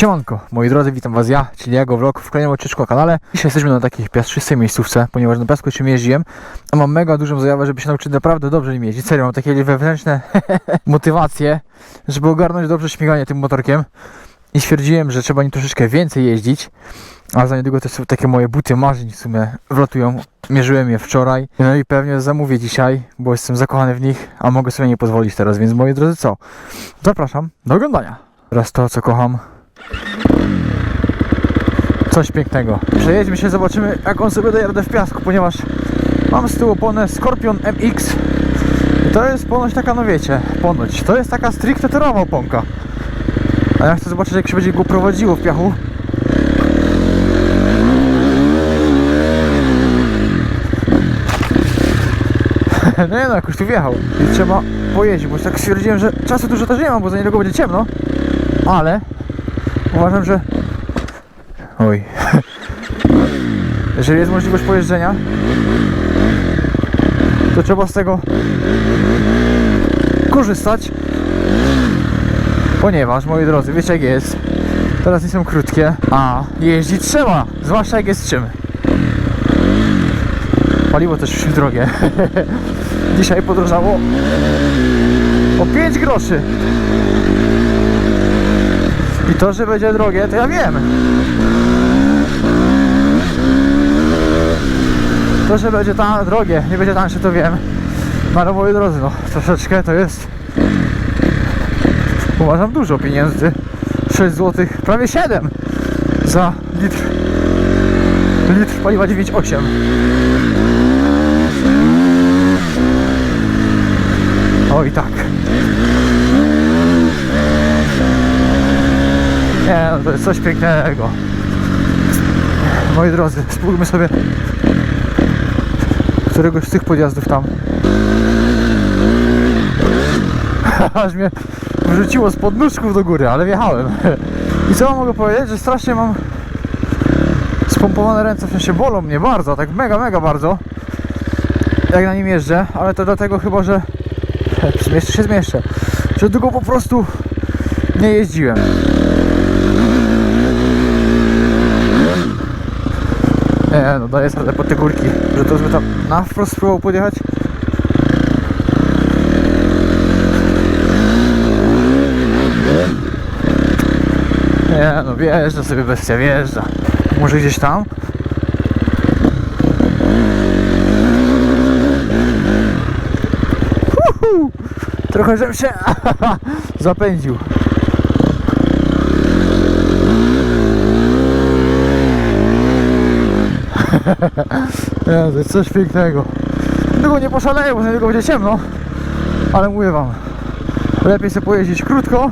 Siemanko, moi drodzy, witam was ja, czyli Jago Vlog w kolejnym odcinku na kanale. Dzisiaj jesteśmy na takiej piaszczystej miejscówce, ponieważ na piasku czym jeździłem, a mam mega dużą zajawę, żeby się nauczyć naprawdę dobrze nim jeździć. Serio, mam takie wewnętrzne motywacje, żeby ogarnąć dobrze śmiganie tym motorkiem i stwierdziłem, że trzeba nim troszeczkę więcej jeździć, a za niedługo też takie moje buty marzeń w sumie wlatują. Mierzyłem je wczoraj, no i pewnie zamówię dzisiaj, bo jestem zakochany w nich, a mogę sobie nie pozwolić teraz, więc moi drodzy co? Zapraszam do oglądania. Teraz to, co kocham, coś pięknego. Przejedźmy się, zobaczymy jak on sobie daje radę w piasku, ponieważ mam z tyłu oponę Scorpion MX to jest ponoć taka, no wiecie, ponoć, to jest taka stricte torowa oponka. A ja chcę zobaczyć jak się będzie go prowadziło w piachu. No nie no, jakoś tu wjechał i trzeba pojeździć, bo tak stwierdziłem, że czasu dużo też nie mam, bo za niedługo będzie ciemno, ale uważam, że Oj. Jeżeli jest możliwość pojeżdżenia, to trzeba z tego korzystać. Ponieważ, moi drodzy, wiecie jak jest. Teraz nie są krótkie, a jeździć trzeba, zwłaszcza jak jest czym. Paliwo też w drogie. Dzisiaj podrożało o 5 groszy. I to, że będzie drogie, to ja wiem. To, że będzie ta drogie, nie będzie tańsze, to wiem. No ale moi drodzy, no troszeczkę to jest uważam dużo pieniędzy. 6 zł, prawie 7 za litr litr paliwa 9,8 Oj tak Nie, no to jest coś pięknego Moi drodzy, spróbujmy sobie któregoś z tych podjazdów tam. Aż mnie wrzuciło z podnóżków do góry, ale wjechałem. I co mogę powiedzieć, że strasznie mam spompowane ręce, w sensie bolą mnie bardzo, tak mega, mega bardzo. Jak na nim jeżdżę, ale to dlatego chyba, że zmieszczę się zmieszczę. Że długo po prostu nie jeździłem. Nie, no daję sobie pod te górki, że to by tam na wprost spróbował podjechać. Nie, no wjeżdża sobie bestia, wjeżdża. Może gdzieś tam? Uhu, trochę żem się zapędził. Jest coś pięknego. Długo nie poszaleję, bo za niego będzie ciemno. Ale mówię wam, lepiej sobie pojeździć krótko,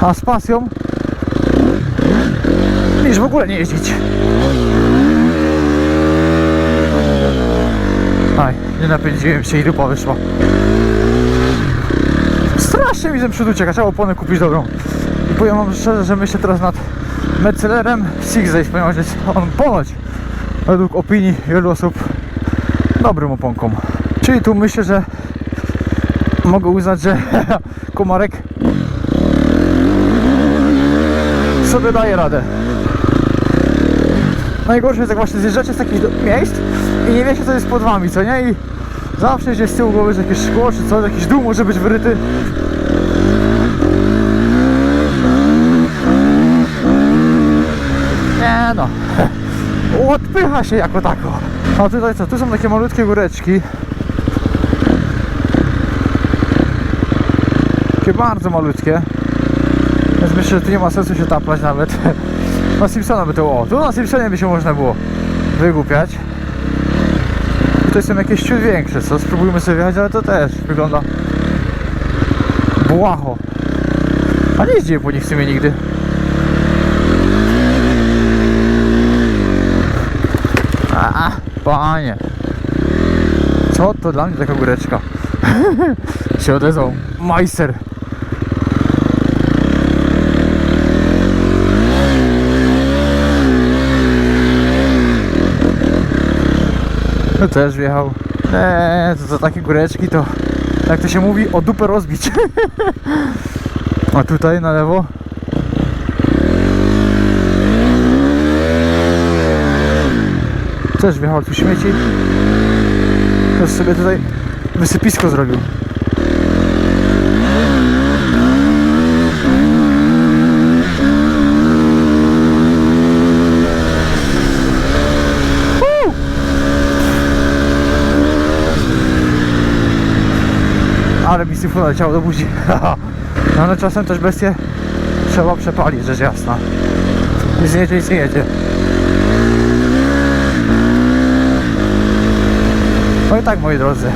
a z pasją, niż w ogóle nie jeździć. Aj, nie napędziłem się i dupa wyszła. Strasznie mi ten przód ucieka, trzeba oponę kupić dobrą. I powiem wam szczerze, że myślę teraz nad Metzelerem Six ponieważ jest on ponoć według opinii wielu osób dobrym oponką. Czyli tu myślę, że mogę uznać, że komarek sobie daje radę. Najgorsze jest jak właśnie zjeżdżacie z takich miejsc i nie wiecie co jest pod wami, co nie? I zawsze gdzieś z tyłu głowy że jakieś szkło czy coś, jakiś dół może być wyryty. No, odpycha się jako tako. A tutaj co, tu są takie malutkie góreczki. Takie bardzo malutkie. Więc myślę, że tu nie ma sensu się taplać nawet. Na Simpsona by to o, tu na Simpsonie by się można było wygłupiać. Tutaj są jakieś ciut większe, co? Spróbujmy sobie wjechać, ale to też wygląda błaho. A nie jeździłem po nich w sumie nigdy. A, panie. Co to dla mnie taka góreczka? się odezwał. Majster. No też wjechał. Eee, to, to takie góreczki to jak to się mówi o dupę rozbić. A tutaj na lewo Też wjechał tu śmieci. Też sobie tutaj wysypisko zrobił. Ale mi syfu leciało do buzi. No ale czasem też bestie trzeba przepalić, rzecz jasna. Nic nie jedzie, nic nie jedzie. No i tak moi drodzy.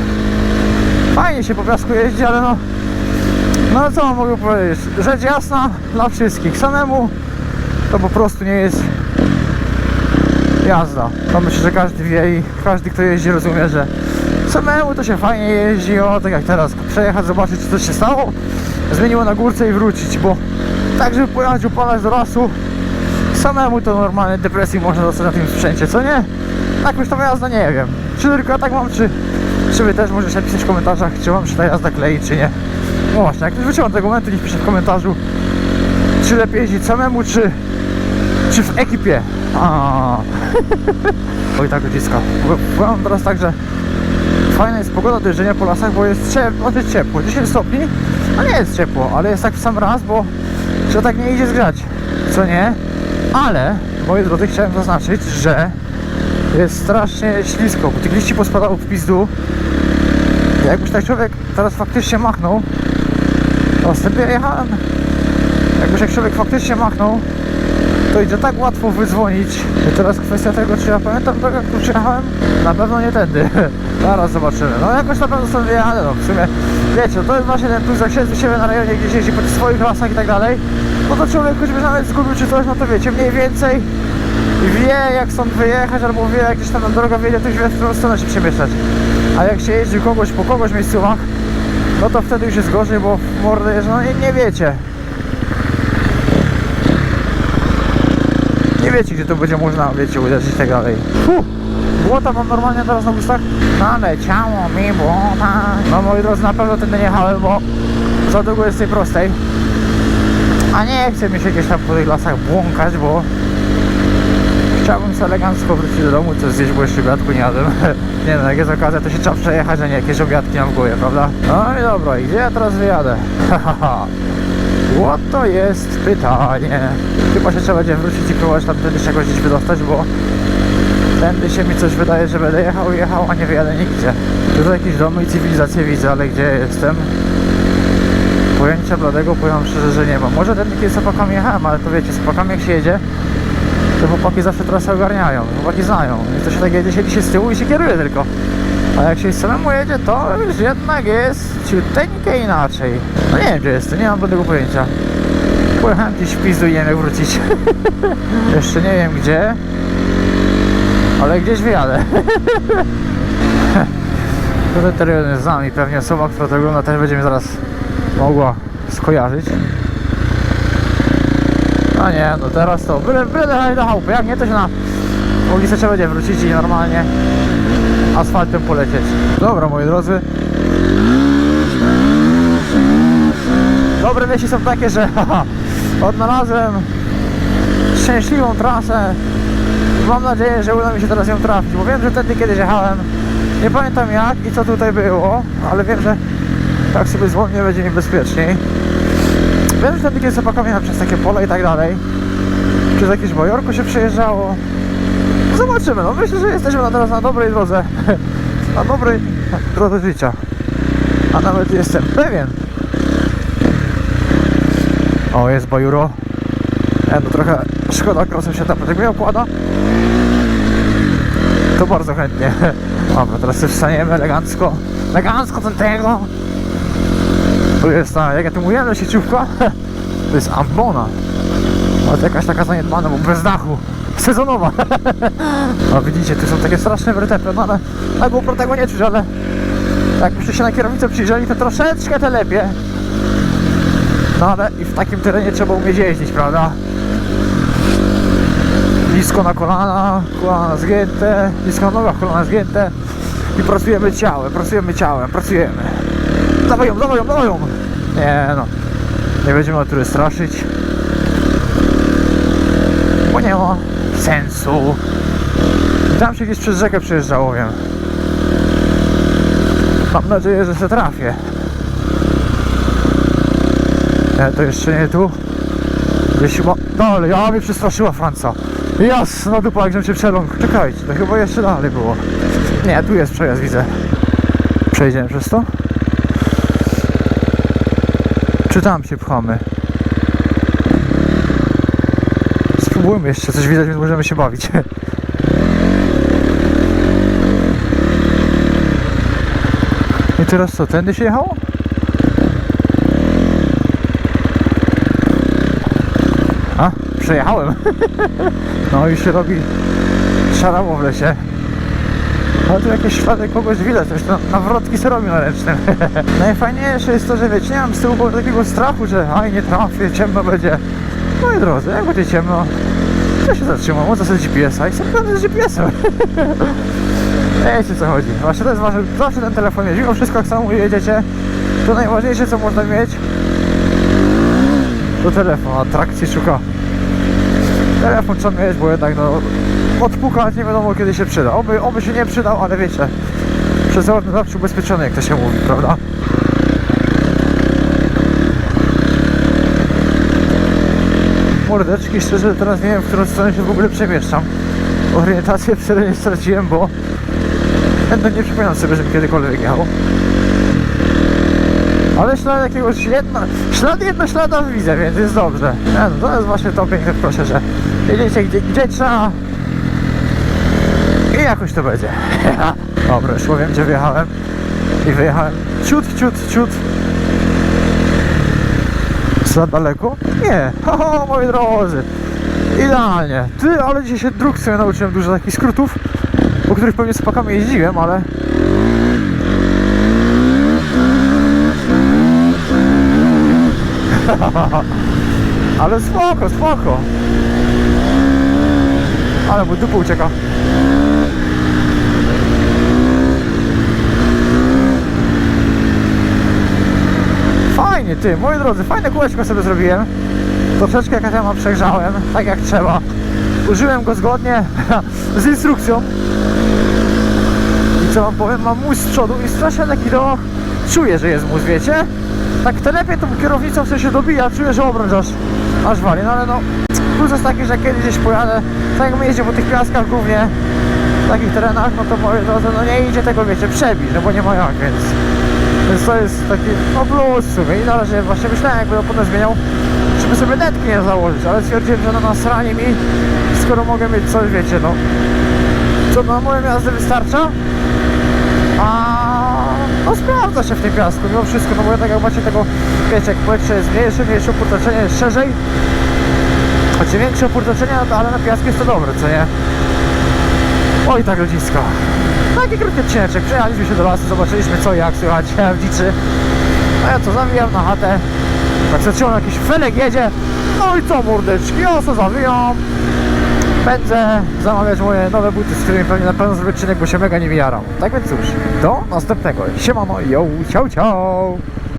Fajnie się po piasku jeździ, ale no... No co mogę powiedzieć? Rzecz jasna dla wszystkich. Samemu to po prostu nie jest jazda. To myślę, że każdy wie i każdy kto jeździ rozumie, że samemu to się fajnie jeździ, o tak jak teraz, przejechać, zobaczyć co się stało, zmieniło na górce i wrócić, bo tak żeby pojechać upalać do lasu, samemu to normalnie depresji można dostać na tym sprzęcie, co nie? Jakoś tam jazda nie wiem, tylko ja tak mam, czy, czy wy też możecie napisać w komentarzach, czy wam się ta jazda klei, czy nie. No właśnie, jak ktoś wytrzymał tego momentu, niech pisze w komentarzu, czy lepiej jeździć samemu, czy, czy w ekipie. A. Oj tak uciska. Powiem teraz tak, że fajna jest pogoda do jeżdżenia po lasach, bo jest ciepło, jest ciepło. 10 stopni, no nie jest ciepło, ale jest tak w sam raz, bo że tak nie idzie zgrzać, co nie? Ale, moi drodzy, chciałem zaznaczyć, że jest strasznie ślisko, bo tych liści pospadało w pizdu. Jakbyś tak człowiek teraz faktycznie machnął, to wstępnie jechałem. Jakbyś jak człowiek faktycznie machnął, to idzie tak łatwo wydzwonić. I teraz kwestia tego, czy ja pamiętam drogę, którą przyjechałem? Na pewno nie tędy. Zaraz zobaczymy. No jakoś na pewno stąd wyjadę, no w sumie. Wiecie, to jest właśnie ten plus, jak siedzę siebie na rejonie, gdzieś jeździ po swoich lasach i tak dalej. No to człowiek choćby nawet zgubił czy coś, no to wiecie, mniej więcej wie jak stąd wyjechać, albo wie jak gdzieś tam na droga wyjedzie, to już wie w którą stronę się przemieszczać. A jak się jeździ kogoś po kogoś miejscówach, no to wtedy już jest gorzej, bo mordę jest, no nie, nie wiecie. Nie wiecie, gdzie to będzie można, wiecie, uderzyć i tak dalej. Fuh. Błota mam normalnie teraz na ustach? Naleciało mi błota. No moi drodzy, na pewno tędy nie jechałem, bo za długo jest tej prostej. A nie chce mi się gdzieś tam po tych lasach błąkać, bo chciałbym sobie elegancko wrócić do domu, coś zjeść, bo jeszcze obiadku nie jadłem. nie no, jak jest okazja, to się trzeba przejechać, a nie jakieś obiadki mam w głowie, prawda? No i dobra, i gdzie ja teraz wyjadę? Hahaha. Oto jest pytanie. Chyba się trzeba będzie wrócić i próbować tam się jakoś gdzieś wydostać, bo tędy się mi coś wydaje, że będę jechał jechał, a nie wyjadę nigdzie. Tutaj jakieś domy i cywilizacje widzę, ale gdzie jestem? Pojęcia bladego powiem szczerze, że nie mam. Może tędy kiedyś z opakami jechałem, ale to wiecie, z opakami jak się jedzie, to chłopaki zawsze trasę ogarniają, chłopaki znają. I to się tak jedzie, siedzi się z tyłu i się kieruje tylko. A jak się samemu jedzie, to już jednak jest ciuteńkę inaczej. No nie wiem gdzie jest, nie mam żadnego pojęcia. Pojechałem gdzieś w pizdu i nie wiem jak wrócić. Jeszcze nie wiem gdzie, ale gdzieś wyjadę. Tutaj teren jest z nami, pewnie osoba, która to ogląda też będzie mnie zaraz mogła skojarzyć. A nie, no teraz to byle, byle do chałupy, jak nie to się na ulicę trzeba będzie wrócić i normalnie asfaltem polecieć. Dobra moi drodzy. Dobre wieści są takie, że odnalazłem szczęśliwą trasę. Mam nadzieję, że uda mi się teraz ją trafić, bo wiem, że wtedy kiedyś jechałem. Nie pamiętam jak i co tutaj było, ale wiem, że tak sobie zwolnię będzie mi Wiem, że wtedy kiedyś zapakowałem przez takie pole i tak dalej. Przez jakieś bojorko się przejeżdżało. Zobaczymy, no myślę, że jesteśmy na teraz na dobrej drodze. Na dobrej drodze życia. A nawet jestem pewien. O, jest bajuro. Ja no trochę szkoda, krosem się tam tak mnie. To bardzo chętnie. Dobra, teraz sobie wstaniemy elegancko. Elegancko ten tego. Tu jest ta, jak ja tu mówiłem, sieciówka. To jest ambona. Ale to jakaś taka zaniedbana, bo bez dachu. Sezonowa. No widzicie, tu są takie straszne wertepy, no ale na GoPro tego nie czuć, ale jakbyście się na kierownicę przyjrzeli, to troszeczkę te lepiej. No ale i w takim terenie trzeba umieć jeździć, prawda? Nisko na kolana, kolana zgięte, nisko na nogach, kolana zgięte i pracujemy ciałem, pracujemy ciałem, pracujemy. Dawaj ją, dawaj ją, dawaj ją! Nie no, nie będziemy natury straszyć. Bo nie ma sensu. Tam się gdzieś przez rzekę przejeżdżało, wiem. Mam nadzieję, że się trafię. Nie, to jeszcze nie tu. Gdzieś chyba dalej, a mnie przestraszyła Franca. Jasno, dupa, jak się przeląkł. Czekajcie, to chyba jeszcze dalej było. Nie, tu jest przejazd, widzę. Przejdziemy przez to? Czy tam się pchamy? Spróbujmy jeszcze, coś widać, więc możemy się bawić. I teraz co, tędy się jechało? A, przejechałem. No i się robi szarało w lesie. Ale tu jakieś ślady kogoś widać, coś na, nawrotki se robi na ręcznym. Najfajniejsze jest to, że wiecie, nie mam z tyłu takiego strachu, że aj nie trafię, ciemno będzie. Moi drodzy, jak będzie ciemno, to się zatrzymam, od sobie GPS-a i sobie z GPS-em. Wiecie co chodzi. Właśnie to jest ważne, zawsze ten telefon jest. Mimo wszystko jak samo jedziecie, to najważniejsze co można mieć to telefon, atrakcji szuka. Telefon trzeba mieć, bo jednak no odpukać nie wiadomo kiedy się przyda. Oby, oby się nie przydał, ale wiecie, przezorny zawsze ubezpieczony, jak to się mówi, prawda? Mordeczki, szczerze teraz nie wiem, w którą stronę się w ogóle przemieszczam. Orientację w terenie straciłem, bo będę nie przypominam sobie, żebym kiedykolwiek jechał. Ale ślad jakiegoś jedna, ślad jedna ślada widzę, więc jest dobrze. No, to jest właśnie to piękne proszę, że jedziecie gdzie, gdzie trzeba jakoś to będzie. Dobra, już powiem gdzie wjechałem i wyjechałem ciut, ciut, ciut za daleko? Nie, haha, moi drodzy Idealnie, ty, ale dzisiaj się dróg sobie nauczyłem dużo takich skrótów Po których pewnie z pakami jeździłem, ale Ale spoko, spoko. Ale mu dupa ucieka. Fajnie, ty, moi drodzy, fajne kółeczko sobie zrobiłem. Troszeczkę KTM przegrzałem, tak jak trzeba. Użyłem go zgodnie z instrukcją. I co wam powiem, mam mus z przodu i strasznie taki do... Czuję, że jest mus, wiecie? Tak telepie tą kierownicą w sensie dobija, czuję, że obrącz aż, aż wali, no ale no plus jest taki, że kiedyś gdzieś pojadę, tak jak my jeździmy po tych piaskach głównie, w takich terenach, no to moi drodzy, no nie idzie tego, wiecie, przebić, no bo nie ma jak, więc więc to jest taki, no plus w sumie i należy, właśnie myślałem jakby potem zmieniał, żeby sobie netki nie założyć, ale stwierdziłem, że no na sranie mi, skoro mogę mieć coś, wiecie, no co na moje jazdy wystarcza, a no sprawdza się w tym piasku mimo wszystko, no bo jednak jak macie tego, wiecie, jak powietrze jest mniejsze, mniejsze oportoczenie jest szerzej, czym większe no to, ale na piasku jest to dobre, co nie? Oj tak ludzisko. Taki krótki odcineczek, przejechaliśmy się do lasu, zobaczyliśmy co i jak słychać dziczy. A ja co, zawijam na chatę, tak zacząłem jakiś felek jedzie, no i co mordeczki, ja co zawijam, Pędzę zamawiać moje nowe buty, z którymi pewnie na pewno zrobię odcinek, bo się mega nie jaram. Tak więc cóż, do następnego. Siemano, yo, ciao, ciao!